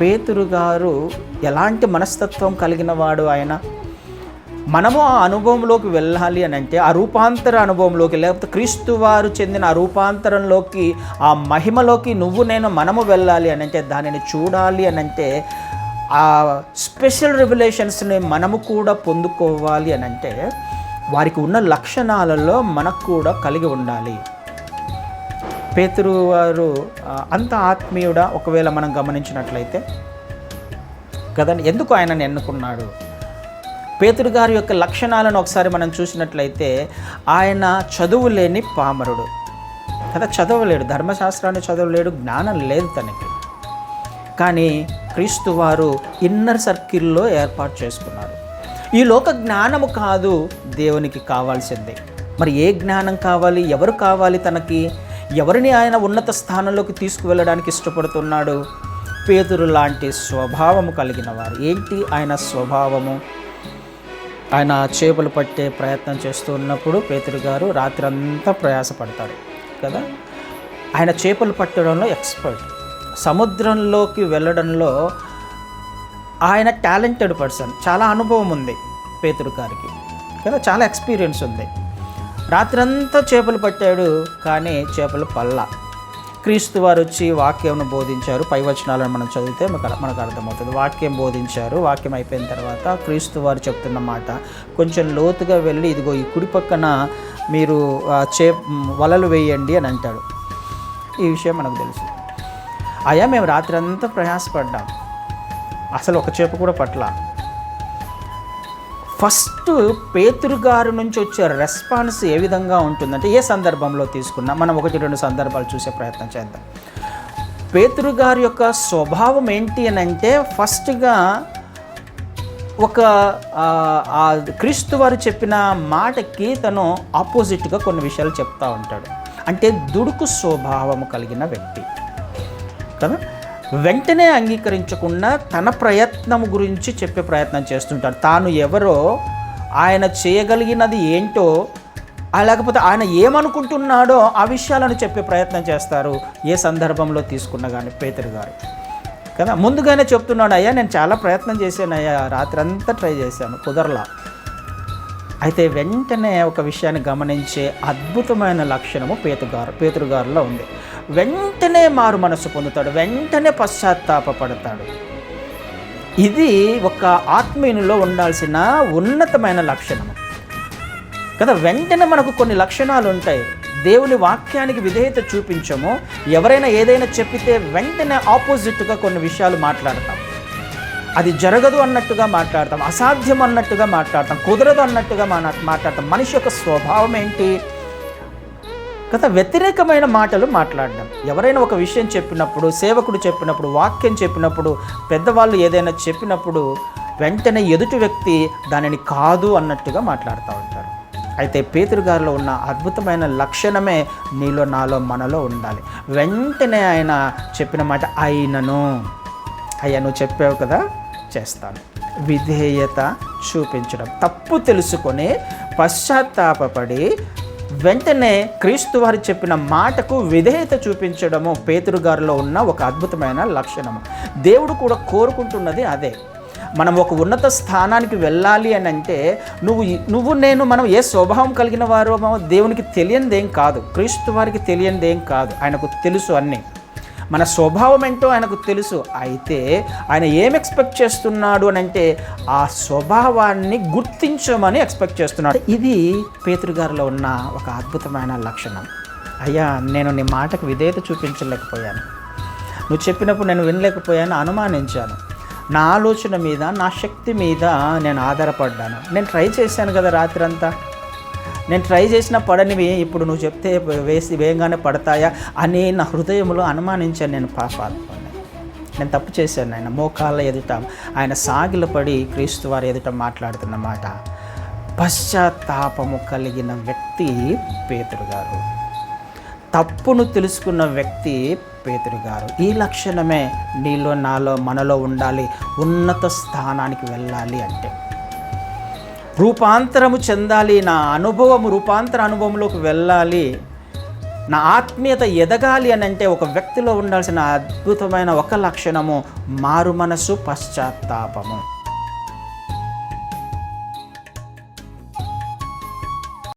పేతురు గారు ఎలాంటి మనస్తత్వం కలిగిన వాడు ఆయన? మనము ఆ అనుభవంలోకి వెళ్ళాలి అని అంటే ఆ రూపాంతర అనుభవంలోకి లేకపోతే క్రీస్తు వారు చెందిన ఆ రూపాంతరంలోకి ఆ మహిమలోకి నువ్వు నేను మనము వెళ్ళాలి అని అంటే దానిని చూడాలి అని అంటే ఆ స్పెషల్ రెవల్యూషన్స్ని మనము కూడా పొందుకోవాలి అని అంటే వారికి ఉన్న లక్షణాలలో మనకు కూడా కలిగి ఉండాలి. పేతురు వారు అంత ఆత్మీయుడా? ఒకవేళ మనం గమనించినట్లయితే కదండి ఎందుకు ఆయనను ఎన్నుకున్నాడు? పేతురు గారి యొక్క లక్షణాలను ఒకసారి మనం చూసినట్లయితే ఆయన చదువు లేని పామరుడు. కదా చదవలేడు ధర్మశాస్త్రాన్ని చదవలేడు జ్ఞానం లేదు తనకి. కానీ క్రీస్తు వారు ఇన్నర్ సర్కిల్లో ఏర్పాటు చేసుకున్నారు. ఈ లోక జ్ఞానము కాదు దేవునికి కావాల్సింది. మరి ఏ జ్ఞానం కావాలి? ఎవరు కావాలి తనకి? ఎవరిని ఆయన ఉన్నత స్థానంలోకి తీసుకువెళ్ళడానికి ఇష్టపడుతున్నాడు? పేతురు లాంటి స్వభావము కలిగిన వారు ఏంటి ఆయన స్వభావము? ఆయన చేపలు పట్టే ప్రయత్నం చేస్తూ ఉన్నప్పుడు పేతురు గారు రాత్రంతా ప్రయాసపడతాడు కదా? ఆయన చేపలు పట్టడంలో ఎక్స్పర్ట్. సముద్రంలోకి వెళ్ళడంలో ఆయన టాలెంటెడ్ పర్సన్. చాలా అనుభవం ఉంది పేతురు గారికి కదా? చాలా ఎక్స్పీరియన్స్ ఉంది. రాత్రంతా చేపలు పట్టాడు కానీ చేపలు పల్ల. క్రీస్తు వారు వచ్చి వాక్యంను బోధించారు. పై వచనాలను మనం చదివితే మనకు అర్థమవుతుంది. వాక్యం బోధించారు. వాక్యం అయిపోయిన తర్వాత క్రీస్తు వారు చెప్తున్న మాట కొంచెం లోతుగా వెళ్ళి ఇదిగో ఈ కుడి పక్కన మీరు చే వలలు వేయండి అని అంటాడు. ఈ విషయం మనకు తెలుసు. అయ్యా మేము రాత్రంతా ప్రయాసపడ్డాం. అసలు ఒక చేప కూడా పట్ల ఫస్ట్ పేతురు గారి నుంచి వచ్చే రెస్పాన్స్ ఏ విధంగా ఉంటుందంటే ఏ సందర్భంలో తీసుకున్నా మనం ఒకటి రెండు సందర్భాలు చూసే ప్రయత్నం చేద్దాం. పేతురు గారి యొక్క స్వభావం ఏంటి అని అంటే ఫస్ట్గా ఒక క్రీస్తు వారు చెప్పిన మాటకి తను ఆపోజిట్గా కొన్ని విషయాలు చెప్తూ ఉంటాడు. అంటే దుడుకు స్వభావం కలిగిన వ్యక్తి. కదా? వెంటనే అంగీకరించకుండా తన ప్రయత్నం గురించి చెప్పే ప్రయత్నం చేస్తుంటాడు. తాను ఎవరో ఆయన చేయగలిగినది ఏంటో లేకపోతే ఆయన ఏమనుకుంటున్నాడో ఆ విషయాలను చెప్పే ప్రయత్నం చేస్తారు. ఏ సందర్భంలో తీసుకున్నా కానీ పేతరు గారు. కదా ముందుగానే చెప్తున్నాడు అయ్యా నేను చాలా ప్రయత్నం చేశాను అయ్యా రాత్రి అంతా ట్రై చేశాను కుదరలా. అయితే వెంటనే ఒక విషయాన్ని గమనించే అద్భుతమైన లక్షణము పేతుగారు పేతురుగారులో ఉంది. వెంటనే మారు మనసు పొందుతాడు. వెంటనే పశ్చాత్తాపపడతాడు. ఇది ఒక ఆత్మీయునిలో ఉండాల్సిన ఉన్నతమైన లక్షణము. కదా వెంటనే మనకు కొన్ని లక్షణాలు ఉంటాయి. దేవుని వాక్యానికి విధేయత చూపించము. ఎవరైనా ఏదైనా చెప్పితే వెంటనే ఆపోజిట్గా కొన్ని విషయాలు మాట్లాడతాం. అది జరగదు అన్నట్టుగా మాట్లాడతాం అసాధ్యం అన్నట్టుగా మాట్లాడతాం కుదరదు అన్నట్టుగా మన మాట్లాడతాం. మనిషి యొక్క స్వభావం ఏంటి? కదా వ్యతిరేకమైన మాటలు మాట్లాడడం. ఎవరైనా ఒక విషయం చెప్పినప్పుడు సేవకుడు చెప్పినప్పుడు వాక్యం చెప్పినప్పుడు పెద్దవాళ్ళు ఏదైనా చెప్పినప్పుడు వెంటనే ఎదుటి వ్యక్తి దానిని కాదు అన్నట్టుగా మాట్లాడుతూ ఉంటారు. అయితే పేతురుగారిలో ఉన్న అద్భుతమైన లక్షణమే నీలో నాలో మనలో ఉండాలి. వెంటనే ఆయన చెప్పిన మాట అయినను. అయ్యా నువ్వు చెప్పావు కదా? చేస్తాను. విధేయత చూపించడం. తప్పు తెలుసుకొని పశ్చాత్తాపపడి వెంటనే క్రీస్తు వారు చెప్పిన మాటకు విధేయత చూపించడము పేతురు గారిలో ఉన్న ఒక అద్భుతమైన లక్షణము. దేవుడు కూడా కోరుకుంటున్నది అదే. మనం ఒక ఉన్నత స్థానానికి వెళ్ళాలి అని అంటే నువ్వు నువ్వు నేను మనం ఏ స్వభావం కలిగిన వారు దేవునికి తెలియనిదేం కాదు. క్రీస్తు వారికి తెలియనిదేం కాదు. ఆయనకు తెలుసు అన్నీ. మన స్వభావం ఏంటో ఆయనకు తెలుసు. అయితే ఆయన ఏం ఎక్స్పెక్ట్ చేస్తున్నాడు అని అంటే ఆ స్వభావాన్ని గుర్తించమని ఎక్స్పెక్ట్ చేస్తున్నాడు. ఇది పేతురు గారిలో ఉన్న ఒక అద్భుతమైన లక్షణం. అయ్యా నేను నీ మాటకు విధేయత చూపించలేకపోయాను. నువ్వు చెప్పినప్పుడు నేను వినలేకపోయాను అనుమానించాను. నా ఆలోచన మీద నా శక్తి మీద నేను ఆధారపడ్డాను. నేను ట్రై చేశాను కదా రాత్రంతా. నేను ట్రై చేసిన పడనివి ఇప్పుడు నువ్వు చెప్తే వేసి వేగంగానే పడతాయా అని నా హృదయంలో అనుమానించాను నేను పాపాలు నేను తప్పు చేశాను ఆయన మోకాళ్ళ ఎదుట ఆయన సాగిలపడి క్రీస్తు వారి ఎదుట మాట్లాడుతున్నమాట పశ్చాత్తాపము కలిగిన వ్యక్తి పేతుడు గారు. తప్పును తెలుసుకున్న వ్యక్తి పేతుడు గారు. ఈ లక్షణమే నీలో నాలో మనలో ఉండాలి ఉన్నత స్థానానికి వెళ్ళాలి అంటే. రూపాంతరము చెందాలి నా అనుభవము రూపాంతర అనుభవంలోకి వెళ్ళాలి నా ఆత్మీయత ఎదగాలి అని అంటే ఒక వ్యక్తిలో ఉండాల్సిన అద్భుతమైన ఒక లక్షణము మారు మనసు పశ్చాత్తాపము.